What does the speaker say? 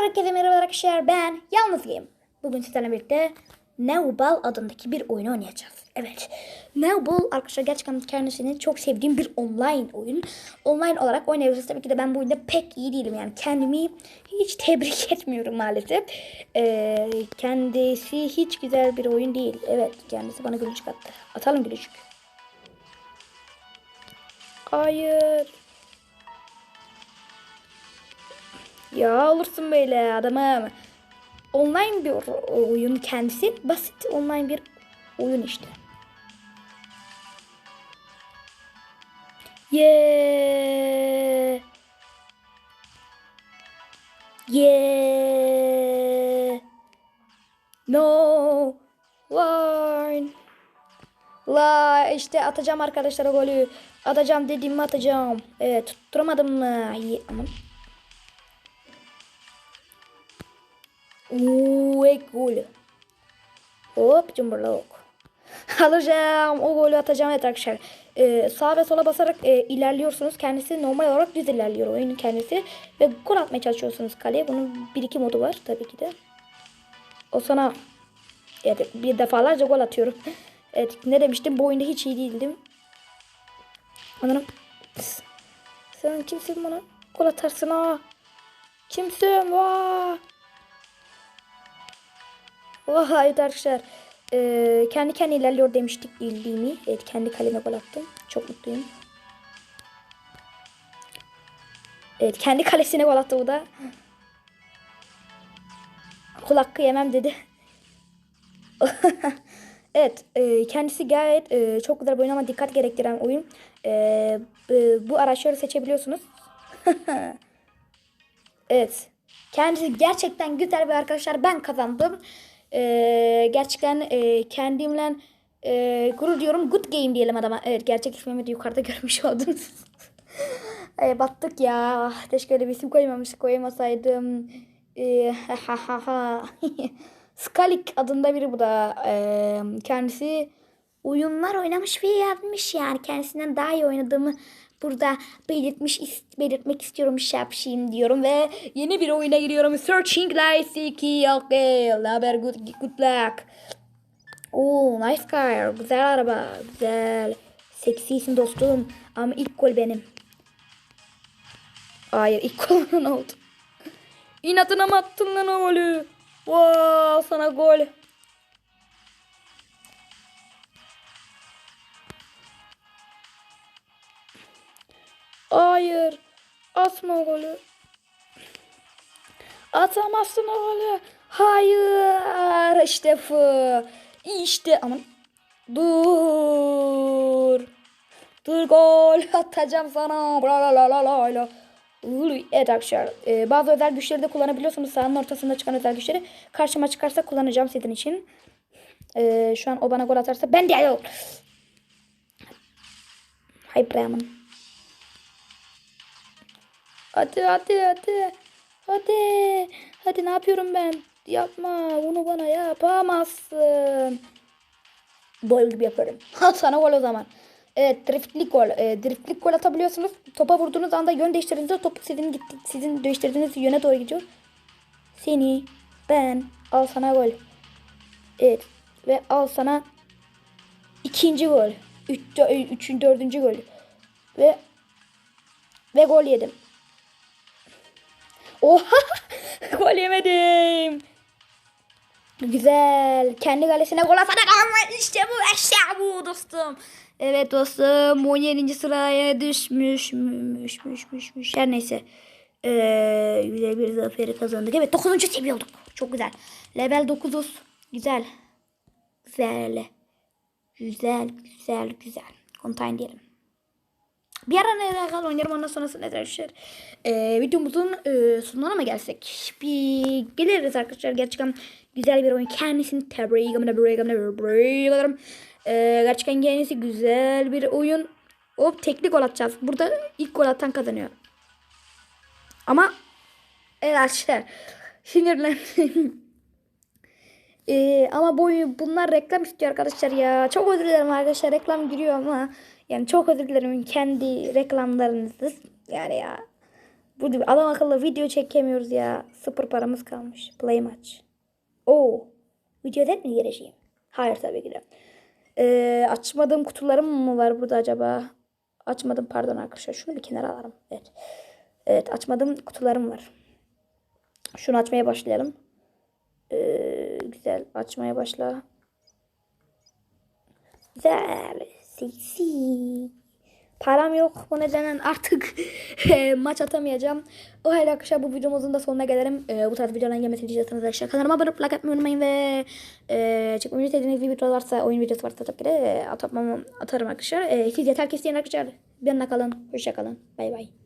Herkese merhaba arkadaşlar ben Yalnız Game. Bugün sizlerle birlikte Neubal adındaki bir oyunu oynayacağız. Evet. Neubal arkadaşlar gerçekten kendisini çok sevdiğim bir online oyun. Online olarak oynayabilirsiniz. Tabii ki de ben bu oyunda pek iyi değilim. Yani kendimi hiç tebrik etmiyorum maalesef. Ee, kendisi hiç güzel bir oyun değil. Evet kendisi bana gülücük attı. Atalım gülücük. Hayır. Ya olursun böyle adamım. Online bir oyun kendisi. Basit online bir oyun işte. Yeah. Yeah. No. Line. La işte atacağım arkadaşlar o golü. Atacağım dediğimi atacağım. Evet tutturamadım mı? Ye- Aman. Uuu golü. Hop cumburluk. Alacağım. O golü atacağım evet arkadaşlar. Ee, sağ ve sola basarak e, ilerliyorsunuz. Kendisi normal olarak düz ilerliyor oyunun kendisi. Ve gol atmaya çalışıyorsunuz kaleye. Bunun bir iki modu var tabii ki de. O sana evet, bir defalarca gol atıyorum. Evet ne demiştim bu oyunda hiç iyi değildim. Anladım. Sen kimsin bana? Gol atarsın ha. Kimsin? Vaa. Vay evet arkadaşlar. Ee, kendi kendine ilerliyor demiştik bildiğimi. Evet kendi kaleme gol attım. Çok mutluyum. Evet kendi kalesine gol attı bu da. Kul hakkı yemem dedi. evet e, kendisi gayet e, çok güzel bir oyun ama dikkat gerektiren oyun. E, e, bu araçları seçebiliyorsunuz. evet. Kendisi gerçekten güzel bir arkadaşlar. Ben kazandım. Ee, gerçekten e, kendimle e, gurur diyorum. Good game diyelim adama. Evet gerçek ismimi de yukarıda görmüş oldunuz. e, battık ya. Keşke öyle bir isim koymamış. Koymasaydım. E, ha ha ha ha. Skalik adında biri bu da. E, kendisi oyunlar oynamış ve yazmış yani. Kendisinden daha iyi oynadığımı burada belirtmiş belirtmek istiyorum şapşin diyorum ve yeni bir oyuna giriyorum. Searching Light 2 okay. Haber good, good luck. Oo nice car. Güzel araba. Güzel. Seksisin dostum. Ama ilk gol benim. Hayır ilk gol onun oldu. İnatına mı attın lan o golü? Wow, sana gol. Hayır. Atma golü. Atamazsın o golü. Hayır. İşte bu. İşte aman. Dur. Dur gol atacağım sana. Bla la la la la la. Evet arkadaşlar e, bazı özel güçleri de kullanabiliyorsunuz. Sahanın ortasında çıkan özel güçleri. Karşıma çıkarsa kullanacağım sizin için. E, şu an o bana gol atarsa ben de yok. Hay Bremen. Hadi hadi hadi. Hadi. Hadi ne yapıyorum ben? Yapma. Bunu bana yapamazsın. Gol gibi yaparım. Ha sana gol o zaman. Evet driftlik gol. E, driftlik gol atabiliyorsunuz. Topa vurduğunuz anda yön değiştirdiğinizde top sizin gitti, sizin değiştirdiğiniz yöne doğru gidiyor. Seni ben al sana gol. Evet. Ve al sana ikinci gol. Üç, üçün, dördüncü gol. Ve ve gol yedim. Oha! gol yemedim. Güzel. Kendi kalesine gol atarak ama işte bu eşya bu dostum. Evet dostum 17. sıraya düşmüş müş müş müş müş. Her neyse. Ee, güzel bir zaferi kazandık. Evet 9. seviye olduk. Çok güzel. Level 9'uz. Güzel. Güzel. Güzel güzel güzel. Contain diyelim. Bir ara ne kal oynarım ondan sonrası ne arkadaşlar. Ee, videomuzun e, sonuna mı gelsek? Bir geliriz arkadaşlar. Gerçekten güzel bir oyun. Kendisini tebrik ederim. Ee, gerçekten kendisi güzel bir oyun. Hop tekli gol atacağız. Burada ilk gol atan kazanıyor. Ama evet arkadaşlar sinirlendim. Ee, ama bu bunlar reklam istiyor arkadaşlar ya. Çok özür dilerim arkadaşlar reklam giriyor ama yani çok özür dilerim kendi reklamlarınızı yani ya. Bir adam akıllı video çekemiyoruz ya. Sıfır paramız kalmış. Play maç. Oo. Video eder mi gireceğim? Hayır tabii ki de. Ee, açmadığım kutularım mı var burada acaba? Açmadım pardon arkadaşlar. Şunu bir kenara alalım. Evet. Evet açmadığım kutularım var. Şunu açmaya başlayalım. Ee, güzel açmaya başla. Güzel. Seksi. Param yok. Bu nedenle artık maç atamayacağım. O halde arkadaşlar bu videomuzun da sonuna gelelim. E, bu tarz videoların gelmesini istiyorsanız arkadaşlar kanalıma abone olup like atmayı unutmayın ve e, çekmemi istediğiniz video varsa oyun videosu varsa tabii ki de e, atarım, atarım arkadaşlar. E, siz yeter ki isteyin arkadaşlar. Benimle kalın. Hoşça. Bay bay.